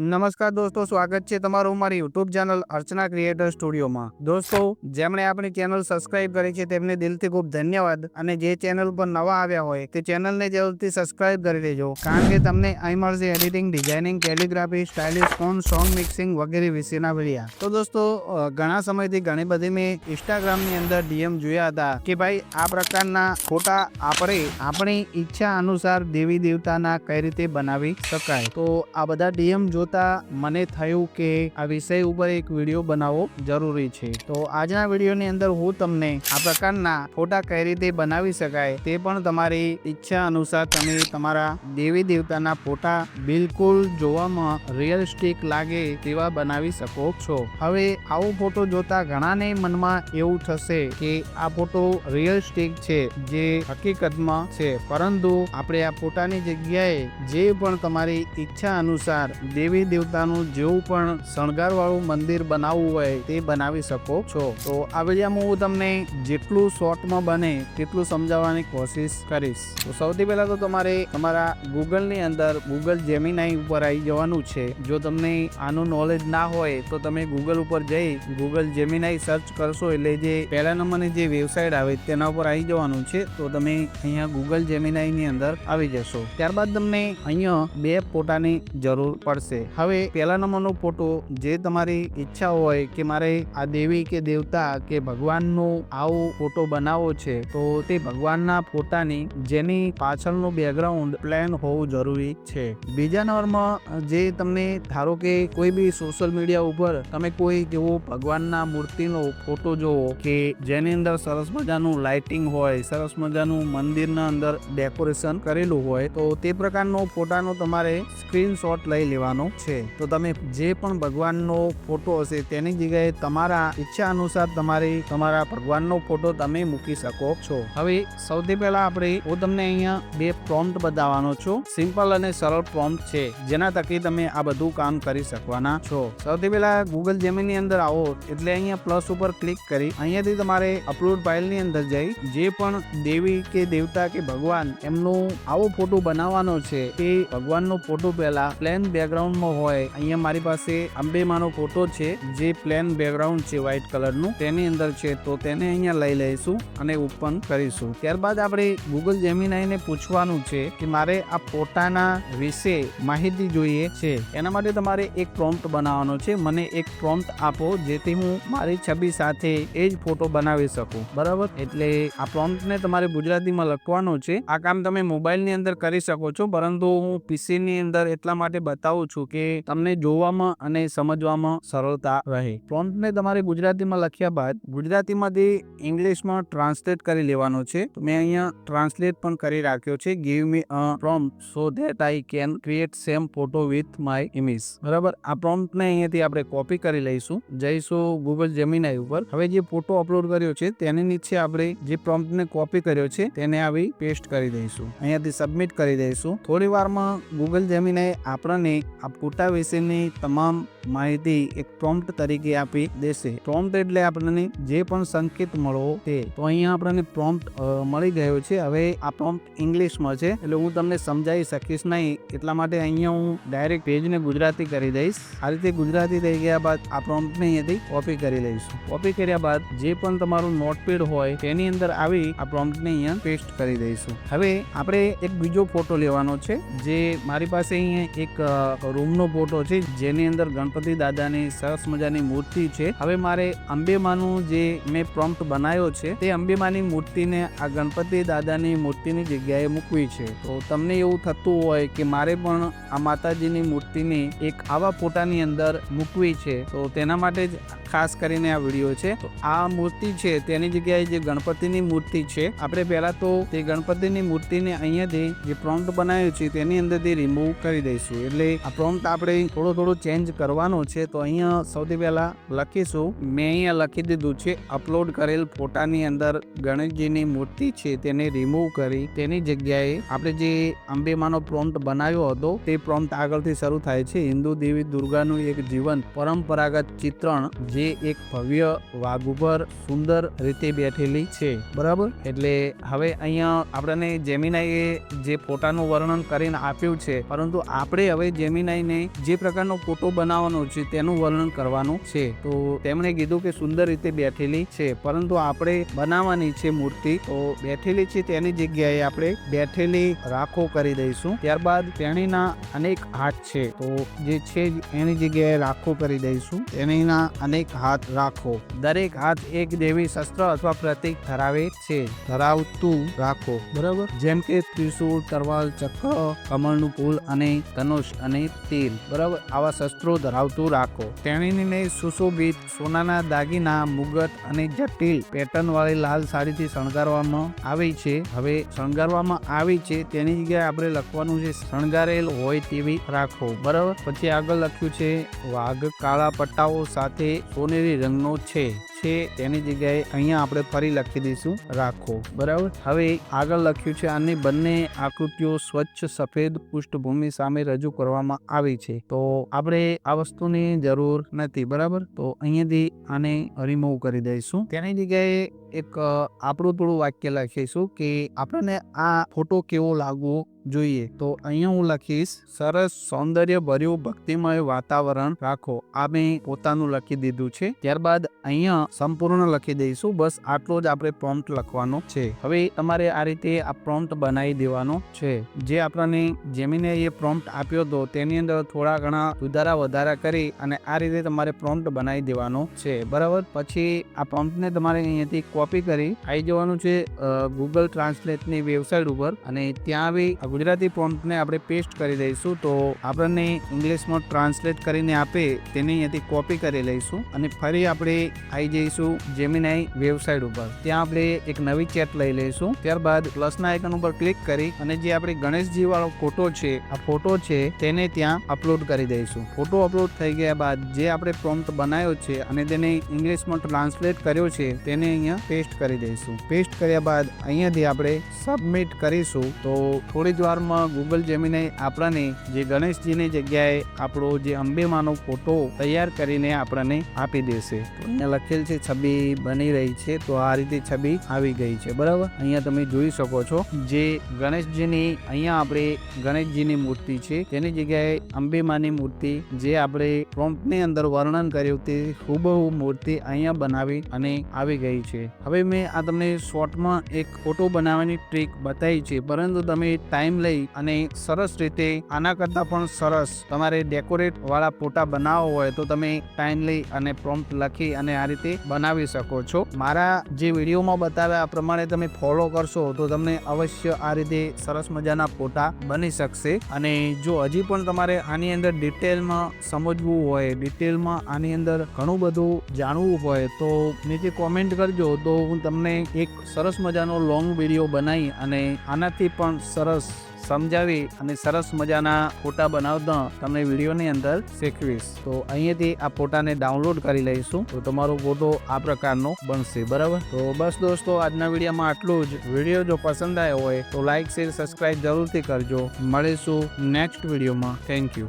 નમસ્કાર દોસ્તો, સ્વાગત છે તમારું મારી યુટ્યુબ ચેનલ અર્ચના ક્રિએટર સ્ટુડિયોમાં દોસ્તો, જેમણે આપણી ચેનલ સબસ્ક્રાઇબ કરી છે તેમને દિલથી ખૂબ ધન્યવાદ અને જે ચેનલ પર નવા આવ્યા હોય તે ચેનલને જરૂરથી સબસ્ક્રાઇબ કરી દેજો કારણ કે તમને અહીં મળશે editing designing calligraphy stylish phone song mixing વગેરે વિશેના વિડીયા તો દોસ્તો ઘણા સમયથી ઘણી બધી મેં ઇન્સ્ટાગ્રામની અંદર ડીએમ જોયા હતા કે ભાઈ, આ પ્રકારના ફોટા આપણે આપણી ઈચ્છા અનુસાર દેવી દેવતાના કઈ રીતે બનાવી શકાય. તો આ બધા ડીએમ જોતા મને થયું કે આ વિષય ઉપર એક વીડિયો બનાવવો જરૂરી છે. તો આજના વિડીયોની અંદર હું તમને આ પ્રકારના ફોટા કઈ રીતે બનાવી શકાય તે પણ તમારી ઈચ્છા અનુસાર તમે તમારા દેવી દેવતાના ફોટા બિલકુલ જોવામાં રિયલિસ્ટિક લાગે તેવા બનાવી શકો છો. હવે આવો ફોટો જોતા ઘણાને મનમાં એવું થશે કે આ ફોટો રિયલિસ્ટિક છે, જે હકીકતમાં છે. પરંતુ આપણે આ ફોટાની જગ્યાએ જે પણ તમારી ઈચ્છા અનુસાર દેવી દેવતાનું જેવું પણ શણગારવાળું મંદિર બનાવવું હોય તે બનાવી શકો છો. તો આ વિડીયોમાં હું તમને જેટલું શોર્ટમાં બને તેટલું સમજાવવાની કોશિશ કરીશ. તો સૌથી પહેલા તો તમારે તમારા ગૂગલની અંદર ગૂગલ જેમિનાઈ ઉપર આવી જવાનું છે. જો તમને આનું નોલેજ ના હોય તો તમે ગૂગલ ઉપર જઈ ગૂગલ જેમિનાઈ સર્ચ કરશો એટલે જે પહેલા નંબરની જે વેબસાઇટ આવે તેના ઉપર આવી જવાનું છે. તો તમે અહીંયા ગૂગલ જેમિનાઈની અંદર આવી જશો. ત્યારબાદ તમને અહીંયા બે ફોટાની જરૂર પડશે. હવે પહેલા નંબરનો ફોટો જે તમારી ઈચ્છા હોય કે મારે આ દેવી કે દેવતા કે ભગવાનનો આવો ફોટો બનાવવો છે, તો તે ભગવાનના ફોટાની જેની પાછળનું બેકગ્રાઉન્ડ પ્લેન હોવું જરૂરી છે. બીજા નંબરમાં જે તમને ધારો કે કોઈ બી સોશિયલ મીડિયા ઉપર તમે કોઈ એવો ભગવાનના મૂર્તિનો ફોટો જોવો કે જેની અંદર સરસ મજાનું લાઇટિંગ હોય, સરસ મજાનું મંદિરના અંદર ડેકોરેશન કરેલું હોય, તો તે પ્રકારનો ફોટાનો તમારે સ્ક્રીનશોટ લઈ લેવાનો છે, તો તમે જે પણ ભગવાનનો ફોટો હશે, તેની જગ્યાએ તમારા ઈચ્છા અનુસાર તમારી, તમારા ભગવાનનો ફોટો તમે મૂકી શકો છો. હવે સૌથી પહેલા આપણે, હું તમને અહીંયા બે પ્રોમ્પ્ટ બતાવવાનો છું. સિમ્પલ અને સરળ પ્રોમ્પ્ટ છે, જેના થકી તમે આ બધું કામ કરી શકવાના છો. સૌથી પહેલા ગૂગલ જેમીની અંદર આવો, એટલે અહીંયા પ્લસ ઉપર ક્લિક કરી, અહીંયાથી તમારે અપલોડ ફાઇલની અંદર જઈ, જે પણ દેવી કે દેવતા કે ભગવાન એમનો આવો ફોટો બનાવવાનો છે તે ભગવાનનો ફોટો પહેલા પ્લેન બેકગ્રાઉન્ડમાં હોય. અહીંયા મારી પાસે અંબેમાનો ફોટો છે, જે પ્લેન બેકગ્રાઉન્ડ છે વ્હાઇટ કલરનું તેની અંદર છે તો તેને અહીંયા લઈ લઈશું અને ઓપન કરીશું. ત્યારબાદ આપણે ગૂગલ જેમિનાઈને પૂછવાનું છે કે મારે આ ફોટાના વિશે માહિતી જોઈએ છે. એના માટે તમારે એક પ્રોમ્પ્ટ બનાવવાનો છે. મને એક પ્રોમ્પ્ટ આપો, જેથી હું મારી છબી સાથે એ જ ફોટો બનાવી શકું. બરાબર? એટલે આ પ્રોમ્પ્ટને તમારે ગુજરાતીમાં લખવાનો છે. આ કામ તમે મોબાઈલની અંદર કરી શકો છો, પરંતુ હું પીસીની અંદર એટલા માટે બતાવું છું કે તમને જોવામાં અને સમજવામાં સરળતા રહે. પ્રોમ્પ્ટને તમારે ગુજરાતીમાં લખ્યા બાદ, ગુજરાતીમાંથી ઇંગ્લિશમાં ટ્રાન્સલેટ કરી લેવાનો છે. મેં અહીંયા ટ્રાન્સલેટ પણ કરી રાખ્યો છે. Give me a prompt so that I can create same photo with my image બરાબર? આ પ્રોમ્પ્ટને અહીંયાથી આપણે કોપી કરી લઈશું. જઈશું ગૂગલ જેમિનાઈ ઉપર. હવે જે ફોટો અપલોડ કર્યો છે, તેની નીચે આપણે જે પ્રોમ્પ્ટને કોપી કર્યો છે, તેને આવી પેસ્ટ કરી દઈશું. અહીંયાથી સબમિટ કરી દઈશું. થોડી વારમાં ગૂગલ જેમિનાઈ આપણને ફોટા વિશેની તમામ માહિતી એક પ્રોમ્પ્ટ તરીકે આપી દેશે. પ્રોમ્પ્ટ એટલે આપણને જે પણ સંકેત મળવો તે. તો અહીંયા આપણને પ્રોમ્પ્ટ મળી ગયો છે. હવે આ પ્રોમ્પ્ટ ઇંગ્લિશમાં છે. એટલે હું તમને સમજાવી શકીશ નહીં. એટલા માટે અહીંયા હું ડાયરેક્ટ પેજને ગુજરાતી કરી દઈશ. આ રીતે ગુજરાતી થઈ ગયા બાદ આ પ્રોમ્પ્ટને અહીંયાથી કોપી કરી લઈશું. કોપી કર્યા બાદ જે પણ તમારું નોટપેડ હોય તેની અંદર આવી આ પ્રોમ્પ્ટને અહીંયા પેસ્ટ કરી દઈશું. હવે આપણે એક બીજો ફોટો લેવાનો છે. જે મારી પાસે અહીંયા એક અ, રૂમનો ફોટો છે, જેની અંદર ગણપતિ દાદાની સરસ મજાની મૂર્તિ છે. હવે મારે અંબેમાનું જે મેં પ્રોમ્પ્ટ બનાવ્યો છે, તે અંબેમાની મૂર્તિને આ ગણપતિ દાદાની મૂર્તિની જગ્યાએ મૂકવી છે. તો તમને એવું થતું હોય કે મારે પણ આ માતાજીની મૂર્તિને એક આવા ફોટાની અંદર મૂકવી છે, તો તેના માટે જ ખાસ કરીને આ વીડિયો છે. તો આ મૂર્તિ છે, તેની જગ્યાએ જે ગણપતિની મૂર્તિ છે, આપણે પહેલાં તો તે ગણપતિની મૂર્તિને અહીંયાથી જે પ્રોમ્પ્ટ બનાવ્યો છે, તેની અંદરથી રિમૂવ કરી દઈશું. એટલે આ પ્રોમ્પ્ટ આપણે થોડો થોડો ચેન્જ કરવાનો છે, તો અહીંયા સૌથી પહેલા લખીશું. મેં અહીંયા લખી દીધું છે અપલોડ કરેલ ફોટાની અંદર ગણેશજીની મૂર્તિ છે, તેને રિમૂવ કરી તેની જગ્યાએ આપણે જે અંબેમાનો પ્રોમ્પ્ટ બનાવ્યો હતો, તે પ્રોમ્પ્ટ આગળથી શરૂ થાય છે. હિન્દુ દેવી દુર્ગાનું એક જીવન, પરંપરાગત ચિત્રણ, જે એક ભવ્ય વાઘ ઉપર સુંદર રીતે બેઠેલી છે. બરાબર? એટલે હવે અહીંયા આપણને જેમિનાઈએ જે ફોટાનું વર્ણન કરીને આપ્યું છે, પરંતુ આપણે હવે જેમિનાઈને કરીને જે પ્રકારનો ફોટો બનાવવાનો છે તેનું વર્ણન કરવાનું છે. તો તેમણે કીધું કે સુંદર રીતે બેઠેલી છે, પરંતુ આપણે બનાવવાની છે મૂર્તિ. તો બેઠેલી છે તેની જગ્યાએ આપણે બેઠેલી રાખો કરી દઈશું. ત્યારબાદ તેણીના અનેક હાથ છે. તો જે છે એની જગ્યાએ રાખો કરી દઈશું. તેણીના અનેક હાથ રાખો. દરેક હાથ એક દેવી શસ્ત્ર અથવા પ્રતીક ધરાવે છે. ધરાવતું રાખો. બરાબર? જેમ કે ત્રિશુળ, તરવાલ, ચક્ર, કમળનું ફૂલ અને ધનુષ અને તીર બરાબર? આવા શસ્ત્રો ધરાવતું રાખો. તેણીને સુશોભિત, સોનાના દાગીના, મુગટ અને જટિલ પેટર્ન વાળી લાલ સાડીથી શણગારવામાં આવી છે. હવે શણગારવામાં આવી છે, તેની જગ્યાએ આપણે લખવાનું છે, શણગારેલ હોય તેવી રાખો. બરાબર? પછી આગળ લખ્યું છે, વાઘ કાળા પટ્ટાઓ સાથે સોનેરી રંગનો છે. છે તેની જગ્યાએ અહીંયા આપણે ફરી લખી દઈશું, રાખો. બરાબર? હવે આગળ લખ્યું છે, આની બંને આકૃતિઓ સ્વચ્છ, સફેદ પૃષ્ઠભૂમિ સામે રજૂ કરવામાં આવી છે. તો આપણે આ વસ્તુની જરૂર નથી, બરાબર? તો અહીંયાથી આને રિમૂવ કરી દઈશું. તેની જગ્યાએ એક આપણું થોડું વાક્ય લખીશું કે આપણને આ ફોટો કેવો લાગવો જોઈએ. તો અહીંયા હું લખીશ, સરસ સૌંદર્ય ભર્યું ભક્તિમય વાતાવરણ રાખો. આ મેં પોતાનું લખી દીધું છે. ત્યારબાદ અહીંયા સંપૂર્ણ લખી દઈશું. બસ આટલો જ આપણે પ્રોમ્પ્ટ લખવાનો છે. હવે તમારે આ રીતે આ પ્રોમ્પ્ટ બનાવી દેવાનો છે. જે આપણને જેમીને એ પ્રોમ્પ્ટ આપ્યો હતો તેની અંદર થોડા ઘણા સુધારા વધારા કરી અને આ રીતે તમારે પ્રોમ્પ્ટ બનાવી દેવાનો છે. બરાબર? પછી આ પ્રોમ્પ્ટને તમારે અહીંયાથી કોપી કરી આવી જવાનું છે ગૂગલ ટ્રાન્સલેટની વેબસાઇટ ઉપર અને ત્યાં આવી ગુજરાતી પ્રોમ્પ્ટને આપણે પેસ્ટ કરી દઈશું તો આપણને ઇંગ્લિશમાં ટ્રાન્સલેટ કરીને આપે તેને અહીંયાથી કોપી કરી લઈશું અને ફરી આપણે આવી જઈશું જેમિનાઈ વેબસાઇટ ઉપર. ત્યાં આપણે એક નવી ચેટ લઈ લઈશું. ત્યારબાદ પ્લસના આઇકન ઉપર ક્લિક કરી અને જે આપણી ગણેશજી વાળો ફોટો છે, આ ફોટો છે તેને ત્યાં અપલોડ કરી દઈશું. ફોટો અપલોડ થઈ ગયા બાદ જે આપણે પ્રોમ્પ્ટ બનાવ્યો છે અને તેને ઇંગ્લિશમાં ટ્રાન્સલેટ કર્યો છે તેને અહીંયા પેસ્ટ કરી દઈશું. પેસ્ટ કર્યા બાદ અહીંયાથી આપણે સબમિટ કરીશું તો થોડી વારમાં ગૂગલ જેમીને આપણને જે ગણેશજીની જગ્યાએ આપણો જે અંબેમાનો ફોટો તૈયાર કરીને આપણને આપી દેશે. અહીંયા લખેલ છે, છબી બની રહી છે. તો આ રીતે છબી આવી ગઈ છે. બરાબર? અહીંયા તમે જોઈ શકો છો જે ગણેશજીની અહીંયા આપણે ગણેશજીની મૂર્તિ છે. તેની જગ્યાએ અંબેમાની મૂર્તિ જે આપણે પ્રોમ્પ્ટની અંદર વર્ણન કર્યું તે હુબહુ મૂર્તિ અહીંયા બનાવી અને આવી ગઈ છે. હવે મેં આ તમને શોર્ટમાં એક ફોટો બનાવવાની ટ્રીક બતાવી છે. પરંતુ તમે ટાઈમ લઈ અને સરસ રીતે આના કરતાં પણ સરસ તમારે ડેકોરેટ વાળા ફોટા બનાવવા હોય તો તમે ટાઈમ લઈ અને પ્રોમ્પ્ટ લખી અને આ રીતે બનાવી શકો છો. મારા જે વિડીયોમાં બતાવ્યા પ્રમાણે તમે ફોલો કરશો તો તમને અવશ્ય આ રીતે સરસ મજાના ફોટા બની શકશે. અને જો હજી પણ તમારે આની અંદર ડિટેલમાં સમજવું હોય ડિટેલમાં આની અંદર ઘણું બધું જાણવું હોય તો નીચે કોમેન્ટ કરજો તો હું તમને એક સરસ મજાનો લોંગ વીડિયો બનાવી અને આનાથી પણ સરસ સમજાવી અને સરસ મજાના ફોટા બનાવતા તમને વિડીયોની અંદર શીખવીશ. તો અહીંયાથી આ ફોટાને ડાઉનલોડ કરી લઈશું. તો તમારો ફોટો આ પ્રકારનો બનશે, બરાબર? તો બસ દોસ્તો, આજના વિડીયોમાં આટલું જ. વીડિયો જો પસંદ આવ્યો હોય તો લાઈક શેર સબસ્ક્રાઇબ જરૂરથી કરજો. મળીશું નેક્સ્ટ વિડીયોમાં. Thank you